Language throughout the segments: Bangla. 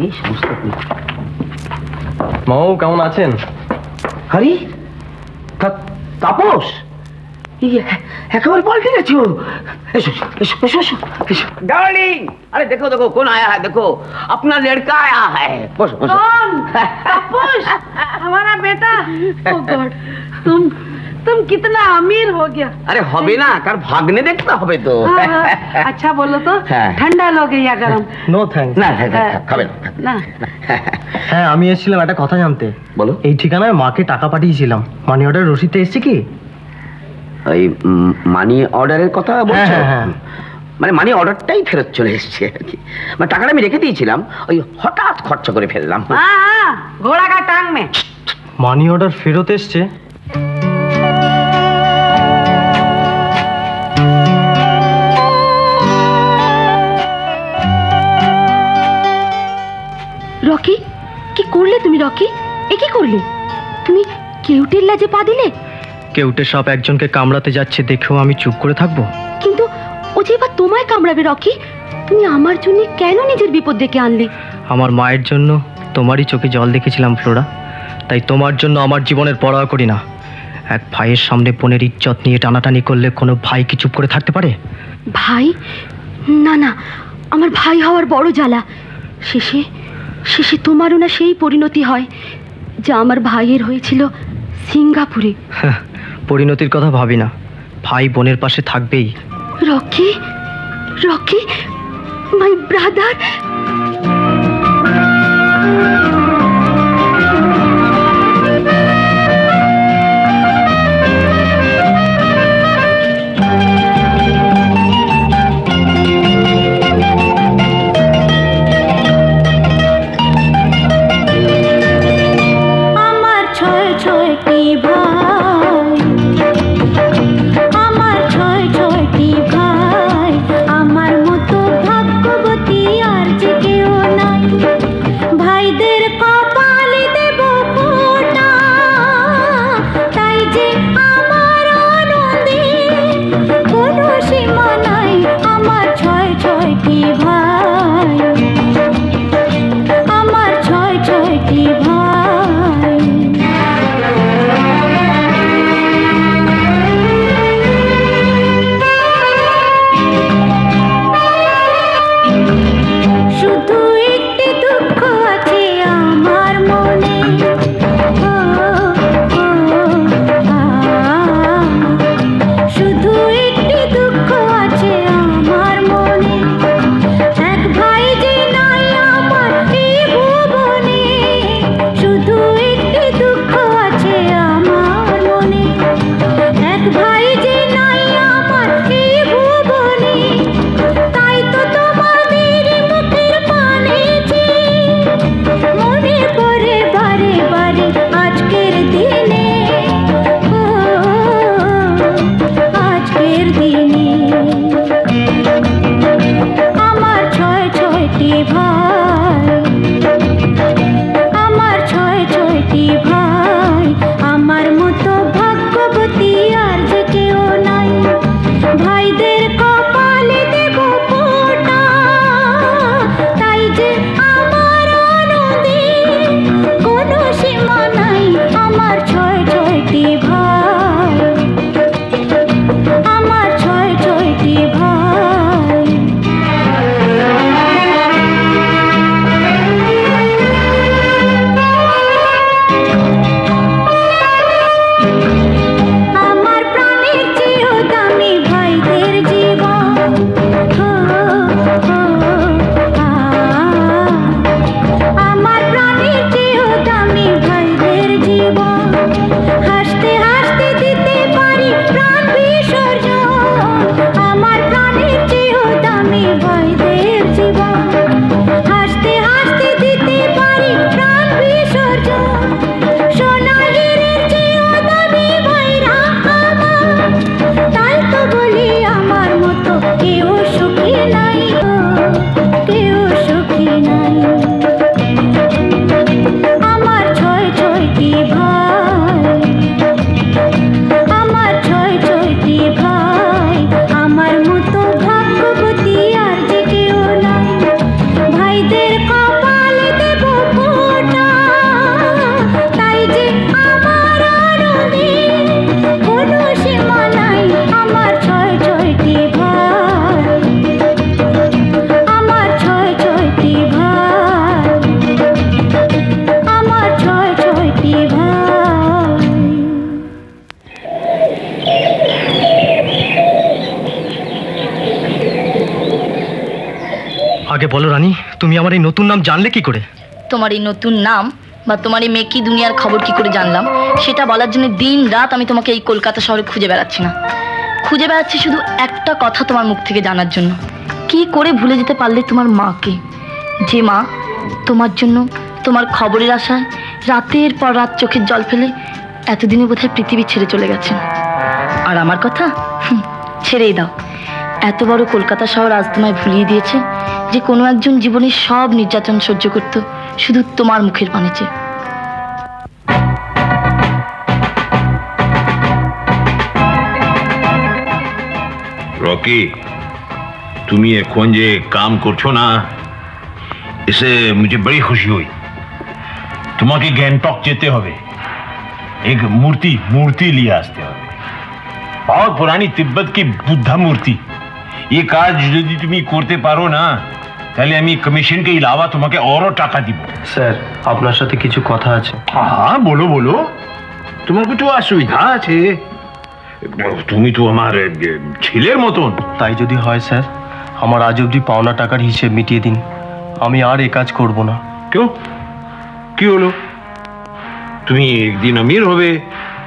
রে সমস্ত কই? মাও কেমন আছেন আরে তা- তাপস এই এ- একেবারে পাল্টে গেছো এসো এসো এসো এসো এসো ডার্লিং अरे देखो देखो कौन आया है देखो अपना लड़का आया है बसो बसो कौन तापस हमारा बेटा ओ गॉड तुम तुम कितना अमीर हो गया अरे হবে না তার ভাগ্নে দেখতে হবে তো हाँ, हाँ, अच्छा बोलो तो हाँ। ठंडा लोगे या गरम নো থ্যাঙ্কস না থাক, থাক, থাক, খাবে না থাক। ना হ্যাঁ আমি এসেছিলাম একটা কথা জানতে বলো এই ঠিকানায় মাকে টাকা পাঠিয়েছিলাম মানি অর্ডার রসিদটা এসছে কি ওই মানি অর্ডারের কথা বলছো হ্যাঁ, হ্যাঁ। মানে মানি অর্ডারটাই ফেরত চলে এসেছে আর কি মানে টাকাটা আমি রেখে দিয়েছিলাম ওই হঠাৎ খরচা করে ফেললাম हाँ हाँ घोड़ा का टांग में মানি অর্ডার ফেরত এসছে রকি? কি করলে তুমি রকি? এ কি করলে? তুমি কেউটের লাজে পা দিলে? কেউটে সাপ একজনকে কামড়াতে যাচ্ছে দেখেও আমি চুপ করে থাকব? কিন্তু ও যে এবার তোমায় কামড়াবে রকি তুমি আমার জন্য কেন নিজের বিপদ ডেকে আনলে? আমার মায়ের জন্য তোমারই চোখে জল দেখেছিলাম ফ্লোরা। তাই তোমার জন্য আমার জীবনের পরোয়া করি না। এক ভাইয়ের সামনে বোনের ইজ্জত নিয়ে টানাটানি করলে কোনো ভাই কি চুপ করে থাকতে পারে? ভাই? না না আমার ভাই হওয়ার বড় জ্বালা। শেষে শেষে তোমারও না সেই পরিণতি হয় যা আমার ভাইয়ের হয়েছিল সিঙ্গাপুরে। হ্যাঁ, পরিণতির কথা ভাবি না। ভাই বোনের পাশে থাকবেই। রকি রকি মাই ব্রাদার তুমি আমার এই নতুন নাম জানলে কি করে? তোমার এই নতুন নাম বা তোমার এই মেকি দুনিয়ার খবর কি করে জানলাম? সেটা বলার জন্য দিন রাত আমি তোমাকে এই কলকাতা শহরে খুঁজে বেড়াচ্ছি না। খুঁজে বেড়াচ্ছি শুধু একটা কথা তোমার মুখ থেকে জানার জন্য। কি করে ভুলে যেতে পারলে তোমার মাকে? যে মা তোমার জন্য তোমার খবরের আশায় রাতের পর রাত চোখের জল ফেলে এতদিনে বোধহয় পৃথিবী ছেড়ে চলে গেছেন আর আমার কথা? ছেড়েই দাও। এত বড় কলকাতা শহর আজ তোমায় ভুলিয়ে দিয়েছে যে কোনো একজন জীবনের সব নির্যাতন সহ্য করত শুধু তোমার মুখের বাণিজ্যে রকি, তুমি এখন যে কাম করছ না, এসে মুঝে বড়ি খুশি হই। তোমাকে গ্যাংটক যেতে হবে। এক মূর্তি মূর্তি নিয়ে আসতে হবে। बहुत পুরানি তিব্বত কি বুদ্ধ মূর্তি। এ কাজ যদি তুমি করতে পারো না তাহলে আমি কমিশনকে ইলাওয়া তোমাকে আরও টাকা দিব। স্যার আপনার সাথে কিছু কথা আছে। হ্যাঁ বলো বলো। তোমার কিছু অসুবিধা আছে? তুমি তো আমার ছেলের মতন। তাই যদি হয় স্যার আমার আজ অবধি পাওনা টাকার হিসেব মিটিয়ে দিন। আমি আর এ কাজ করব না। কেউ? কি হলো? তুমি একদিন আমির হবে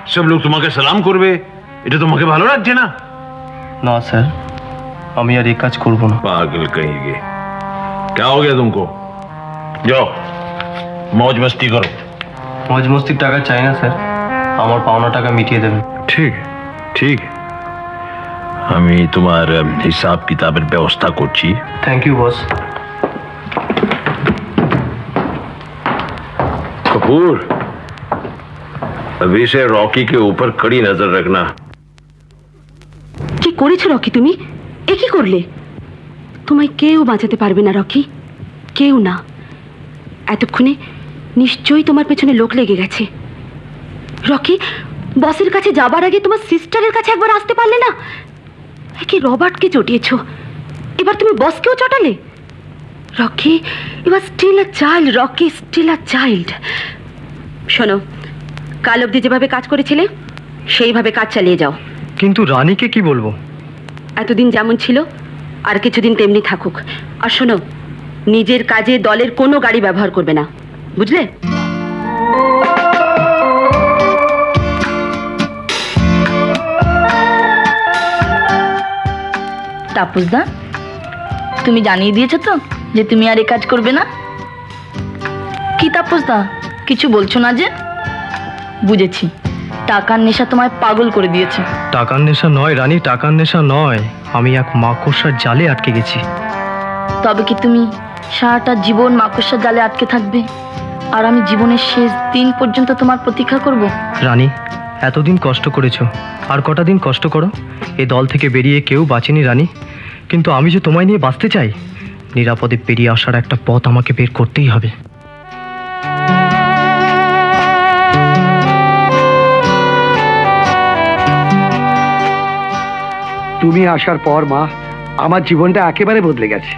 সব লোক তোমাকে সালাম করবে এটা তোমাকে ভালো লাগছে না? না স্যার। আমি আর এ কাজ করব না पागल कहेंगे क्या हो गया तुमको जाओ मौज मस्ती करो মজ মস্তির টাকা চাই না স্যার আমার পাওনা টাকা মিটিয়ে দেবেন ঠিক ঠিক আমি তোমার আহ, হিসাব কিতাবের ব্যবস্থা করছি থ্যাংক ইউ বস कपूर अभी से रॉकी के ऊपर कड़ी नजर रखना কি করেছো রকি তুমি এ কি করলে? তোমায় কেউ বাঁচাতে পারবে না, রকি। কেউ না। এতক্ষণে নিশ্চয়ই তোমার পেছনে লোক লেগে গেছে। রকি, বসের কাছে যাবার আগে তোমার সিস্টারের কাছে একবার আসতে পারলে না? একে রবার্টকে চটিয়েছো এবার তুমি বসকেও চটালে? রকি এবার still a child Rocky still a child শোনো, কাল অবধি যেভাবে কাজ করেছিলে, সেইভাবে কাজ চালিয়ে যাও। কিন্তু রানীকে কি বলব? এতদিন যেমন ছিল, আর কিছুদিন তেমনি থাকুক। আর শোনো, নিজের কাজে দলের কোনো গাড়ি ব্যবহার করবে না, বুঝলে? তাপসদা তুমি জানিয়ে দিয়েছ তো যে তুমি আর এ কাজ করবে না? কি তাপসদা কিছু বলছো না যে? বুঝেছি। টাকার নেশা তোমায় পাগল করে দিয়েছে। টাকার নেশা নয় রানী টাকার নেশা নয়। আমি এক মাকড়সার জালে আটকে গেছি। তবে কি তুমি সারাটা জীবন মাকড়সার জালে আটকে থাকবে? আর আমি জীবনের শেষ দিন পর্যন্ত তোমার প্রতীক্ষা করব? রানী এতদিন কষ্ট করেছ। আর কটা দিন কষ্ট করো? এ দল থেকে বেরিয়ে কেউ বাঁচেনি রানী। কিন্তু আমি যে তোমায় নিয়ে বাঁচতে চাই নিরাপদে পেরিয়ে আসার একটা পথ আমাকে বের করতেই হবে। তুমি আসার পর মা আমার জীবনটা একেবারে বদলে গেছে।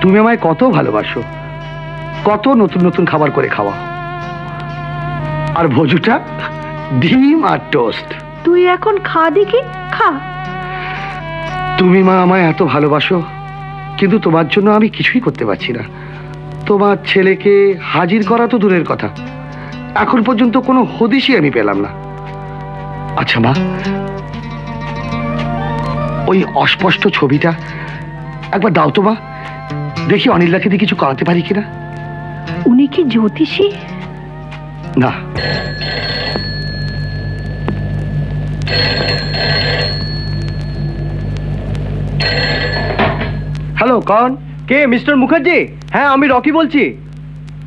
তুমি আমায় কত ভালোবাসো কত নতুন নতুন খাবার করে খাওয়া আর ভোজুটা ডিম আর টোস্ট। তুই এখন খা দেখি খা। তুমি মা আমায় এত ভালোবাসো কিন্তু তোমার জন্য আমি কিছুই করতে পারছি না। তোমার ছেলেকে হাজির করা তো দূরের কথা। এখন পর্যন্ত কোনো হদিশই আমি পেলাম না। আচ্ছা মা ওই অস্পষ্ট ছবিটা। একবার দাও তো বা দেখি অনিলাকে দিয়ে কিছু করাতে পারি কিনা। উনি কি জ্যোতিষী? না। হ্যালো কন। কে মিস্টার মুখার্জি? হ্যাঁ আমি রকি বলছি।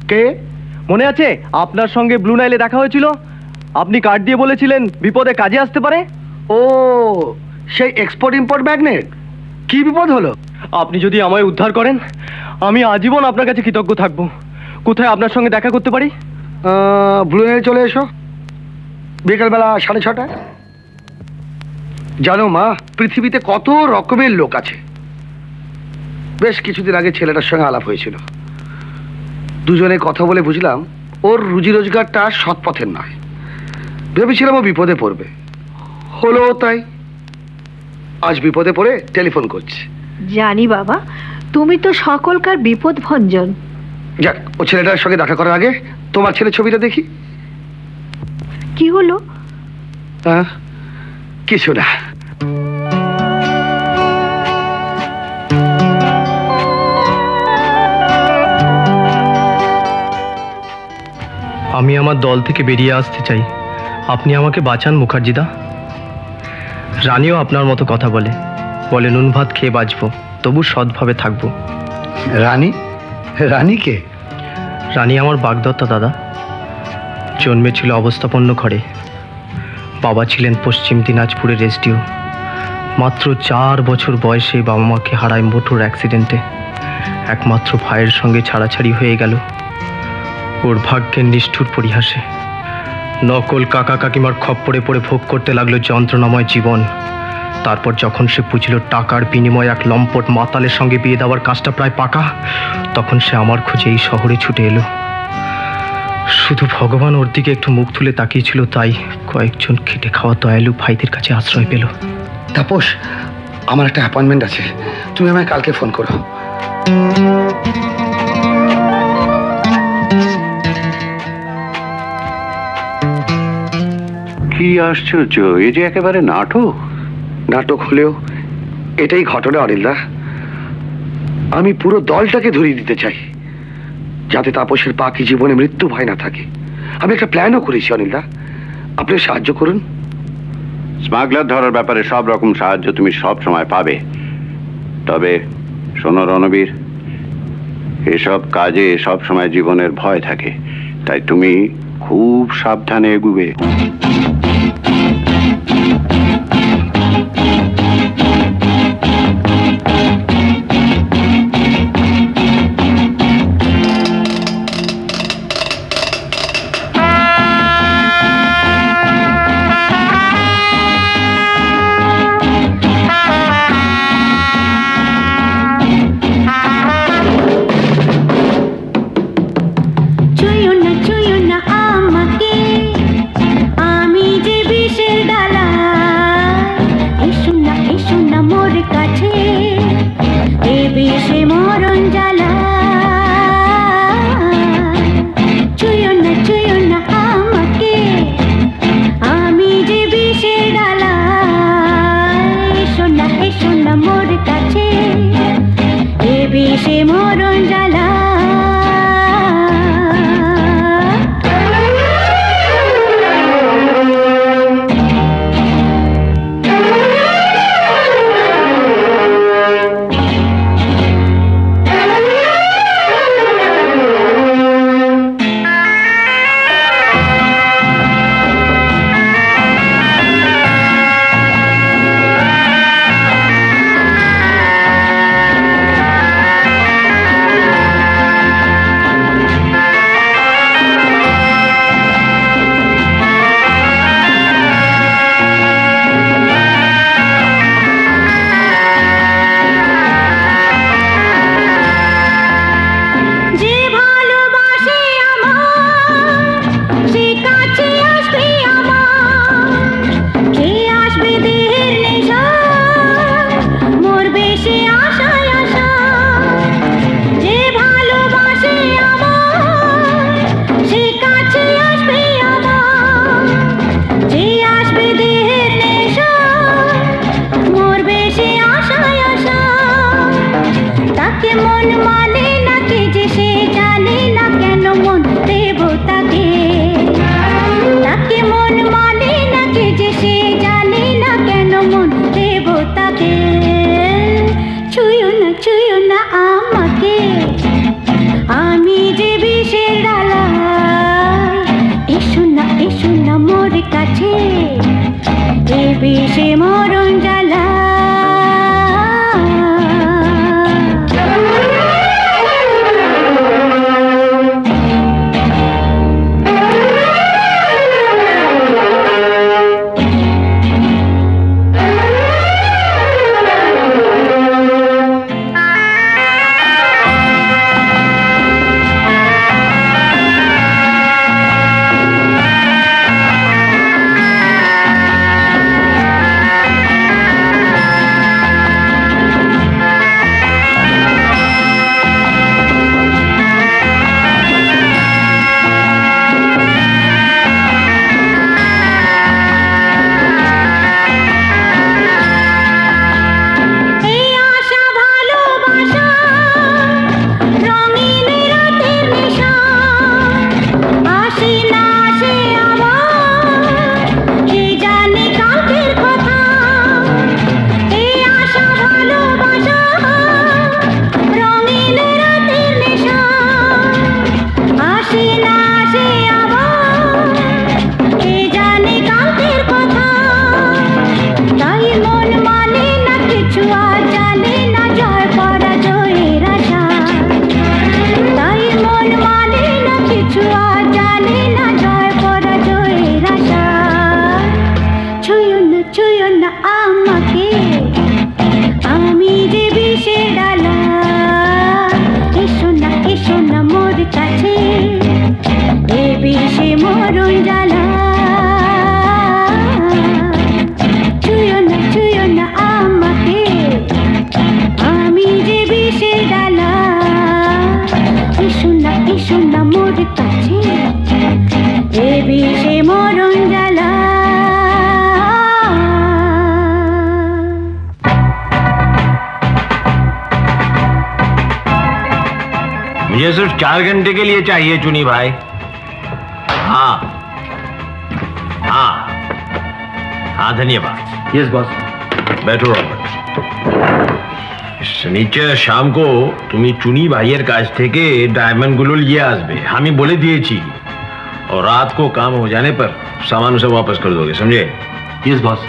কে? মনে আছে? আপনার সঙ্গে ব্লু নাইলে দেখা হয়েছিল। আপনি কার্ড দিয়ে বলেছিলেন বিপদে কাজে আসতে পারে। ও সেই এক্সপোর্ট ইম্পোর্ট ম্যাগনেট কি বিপদ হলো? আপনি যদি আমায় উদ্ধার করেন আমি আজীবন আপনার কাছে কৃতজ্ঞ থাকব। কোথায় আপনার সঙ্গে দেখা করতে পারি? ব্লু নাইলে চলে এসো। বিকালবেলা সাড়ে ছটায় জানো মা পৃথিবীতে কত রকমের লোক আছে। বেশ কিছুদিন আগে ছেলেটার সঙ্গে আলাপ হয়েছিল। দুজনে কথা বলে বুঝলাম ওর রুজি রোজগারটা সৎ পথের নয়। ভেবেছিলাম ও বিপদে পড়বে। হলো তাই। আজ বিপদে পড়ে টেলিফোন করছে। জানি বাবা তুমি তো সকলকার বিপদ ভঞ্জন যাক ও ছেলেটার সঙ্গে দেখা করার আগে তোমার ছেলে ছবিটা দেখি। কি হলো? হ্যাঁ কিছু না। আমি আমার দল থেকে বেরিয়ে আসতে চাই। আপনি আমাকে বাঁচান মুখার্জিদা। রানীও আপনার মতো কথা বলে। বলে নুন ভাত খেয়ে বাঁচবো তবু সৎভাবে থাকব। রানী? রানীকে রানী আমার বাগদত্তা দাদা। জন্মেছিল অবস্থাপন্ন ঘরে। বাবা ছিলেন পশ্চিম দিনাজপুরের এসডিও। মাত্র চার বছর বয়সে বাবা মাকে হারায় মোটর অ্যাক্সিডেন্টে। একমাত্র ভাইয়ের সঙ্গে ছাড়াছাড়ি হয়ে গেল। ওর ভাগ্যের নিষ্ঠুর পরিহাসে। নকল কাকা কাকিমার খপ্পরে পড়ে ভোগ করতে লাগল যন্ত্রণাময় জীবন। তারপর যখন সে বুঝল টাকার বিনিময়ে এক লম্পট মাতালের সঙ্গে বিয়ে দেওয়ার কাজটা প্রায় পাকা, তখন সে আমার খোঁজে এই শহরে ছুটে এলো। শুধু ভগবান ওর দিকে একটু মুখ তুলে তাকিয়েছিল, তাই কয়েকজন খেটে খাওয়া দয়ালু ভাইদের কাছে আশ্রয় পেল। তাপস, আমার একটা অ্যাপয়েন্টমেন্ট আছে। তুমি আমায় কালকে ফোন করো। কি আশ্চর্য এ যে একেবারে নাটক। নাটক হলেও এটাই ঘটনা অনিলদা আমি পুরো দলটাকে ধরিয়ে দিতে চাই যাতে তাপসের বাকি জীবনে মৃত্যু ভয় না থাকে। আমি একটা প্ল্যানও করেছি অনিলদা আপনি সাহায্য করুন। স্মাগলার ধরার ব্যাপারে সব রকম সাহায্য তুমি সব সময় পাবে। তবে শোনো রণবীর এসব কাজে সব সময় জীবনের ভয় থাকে তাই তুমি খুব সাবধানে এগুবে। মরণ জ্বালা चार घंटे के लिए चाहिए चुनी भाई हाँ हाँ हाँ धन्यवाद ইয়েস বস बैठो रॉबर्ट শনিচর শাম কো তুমি চুনি ভাইয়ের কাছ থেকে ডায়মন্ড গুলো নিয়ে আসবে আমি বলে দিয়েছি और रात को काम हो जाने पर सामान उसे वापस कर दोगे समझे ইয়েস বস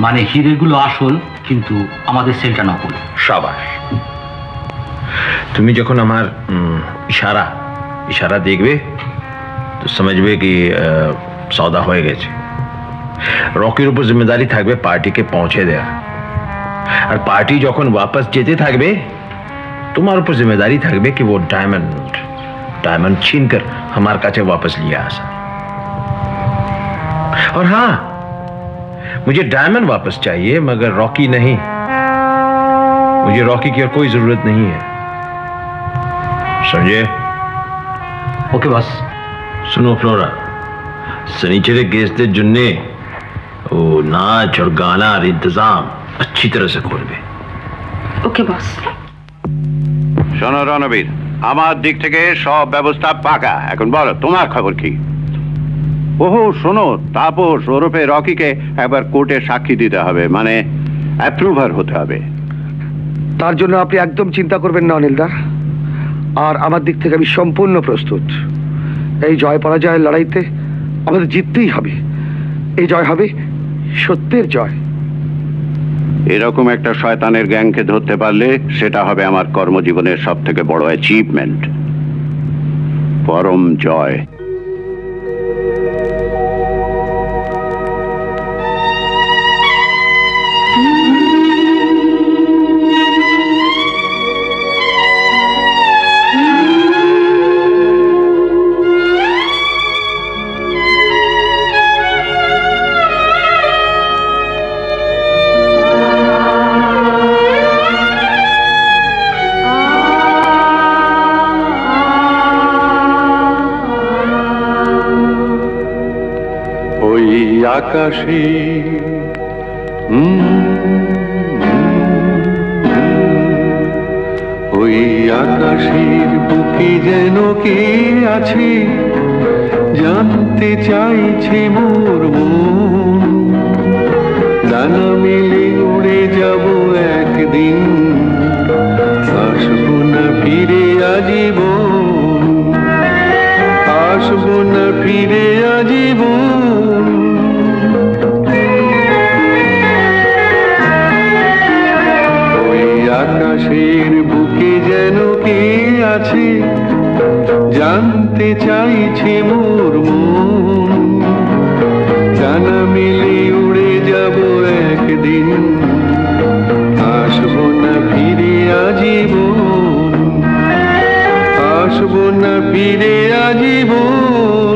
মানে হিরেগুলো আসল কিন্তু আমাদের সেলটা নকল শাবাশ তুমি যখন আমার ইশারা ইশারা দেখবে তো সমঝবে কি সওদা হয়ে গেছে রকির উপর জিম্মেদারি থাকবে পার্টিকে পৌঁছে দেয়া আর পার্টি যখন ওয়াপস যেতে থাকবে তোমার উপর জিম্মেদারি থাকবে কি ও ডায়মন্ড ডায়মন্ড छीनकर हमार কাছে वापस लिए আসা और हाँ मुझे डायमंड वापस चाहिए मगर रॉकी नहीं मुझे रॉकी की और कोई ज़रूरत नहीं है समझे ওকে বাস सुनो फ्लोरा सनीचर केस के जुन्ने वो नाच और गाना और इंतजाम अच्छी ওকে বস শোনো রণবীর আমার দিক থেকে সব ব্যবস্থা পাকা। এখন বলো তোমার খবর কি? ওহো শোনো তাপস ওরফে রকিকে একবার কোর্টে সাক্ষী দিতে হবে মানে অ্যাপ্রুভার হতে হবে। তার জন্য আপনি একদম চিন্তা করবেন না অনিলদা আর আমার দিক থেকে আমি সম্পূর্ণ প্রস্তুত। এই জয় পরাজয়ের লড়াইতে আমাদের জিততেই হবে। এই জয় হবে সত্যের জয়। এরকম একটা শয়তানের গ্যাংকে ধরতে পারলে সেটা হবে আমার কর্মজীবনের সব থেকে বড় অ্যাচিভমেন্ট পরম জয়। আকাশে। ওই আকাশের বুকে যেন কে আছে, জানতে চাইছে মোর মন। ডানা মেলে উড়ে যাব একদিন, আসব না ফিরে আজীবন। আসব না ফিরে আজীবন। আকাশের বুকে যেন কে আছে, জানতে চাইছে মোর মন। জানা মিলে উড়ে যাব একদিন, আসব না ফিরে আজীবন। আসব না ফিরে আজীবন।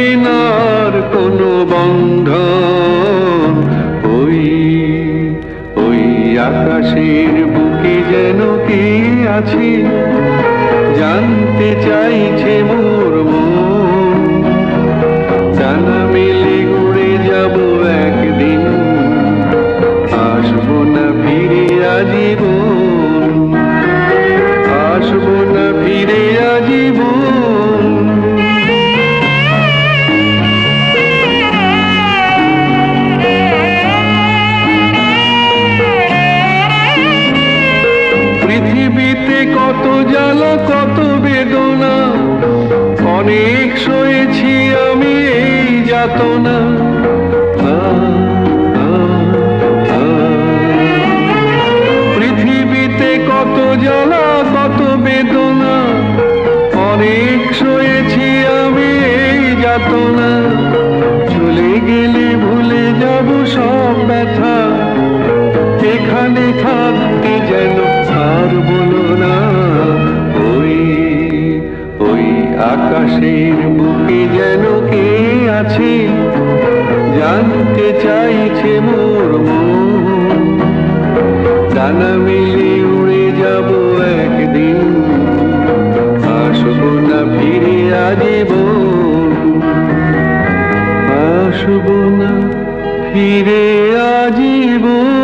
আর কোনো বন্ধন। ওই ওই আকাশের বুকে যেন কে আছে? জানতে চাইছে এখানে থাকতে যেন আর বলো না। ওই ওই আকাশের বুকে যেন কে আছে, জানতে চাইছে মোর ডানা মিলে উড়ে যাব একদিন, আসব না ফিরে আজীবন। আসব না ফিরে আজীবন।